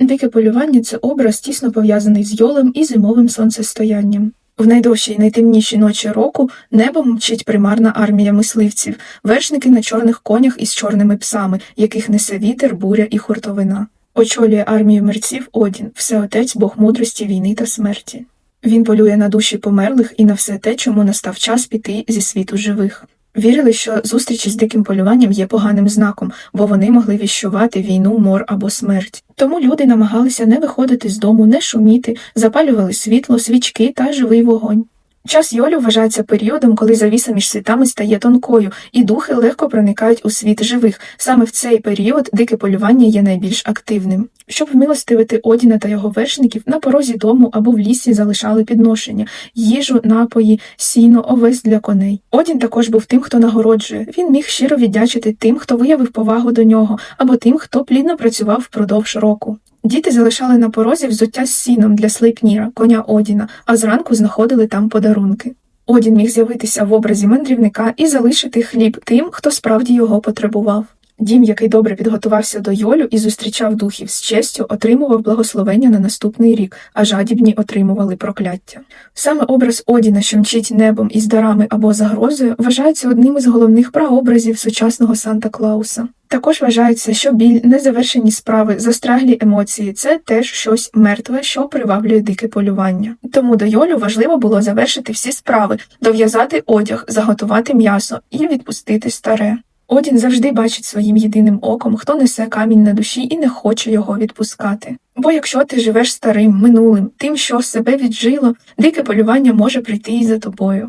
Дике полювання це образ тісно пов'язаний з йолем і зимовим сонцестоянням. В найдовші й найтемніші ночі року небом мчить примарна армія мисливців, вершники на чорних конях із чорними псами, яких несе вітер, буря і хуртовина. Очолює армію мерців Одін, всеотець Бог мудрості, війни та смерті. Він полює на душі померлих і на все те, чому настав час піти зі світу живих. Вірили, що зустрічі з диким полюванням є поганим знаком, бо вони могли віщувати війну, мор або смерть. Тому люди намагалися не виходити з дому, не шуміти, запалювали світло, свічки та живий вогонь. Час Йолю вважається періодом, коли завіса між світами стає тонкою, і духи легко проникають у світ живих. Саме в цей період дике полювання є найбільш активним. Щоб вмилостивити Одіна та його вершників, на порозі дому або в лісі залишали підношення, їжу, напої, сіно, овес для коней. Одін також був тим, хто нагороджує. Він міг щиро віддячити тим, хто виявив повагу до нього, або тим, хто плідно працював впродовж року. Діти залишали на порозі взуття з сіном для Слейпніра, коня Одіна, а зранку знаходили там подарунки. Одін міг з'явитися в образі мандрівника і залишити хліб тим, хто справді його потребував. Дім, який добре підготувався до Йолю і зустрічав духів з честю, отримував благословення на наступний рік, а жадібні отримували прокляття. Саме образ Одіна, що мчить небом із дарами або загрозою, вважається одним із головних прообразів сучасного Санта Клауса. Також вважається, що біль, незавершені справи, застряглі емоції це теж щось мертве, що приваблює дике полювання. Тому до Йолю важливо було завершити всі справи, дов'язати одяг, заготувати м'ясо і відпустити старе. Одін завжди бачить своїм єдиним оком, хто несе камінь на душі і не хоче його відпускати. Бо якщо ти живеш старим, минулим, тим, що себе віджило, дике полювання може прийти і за тобою.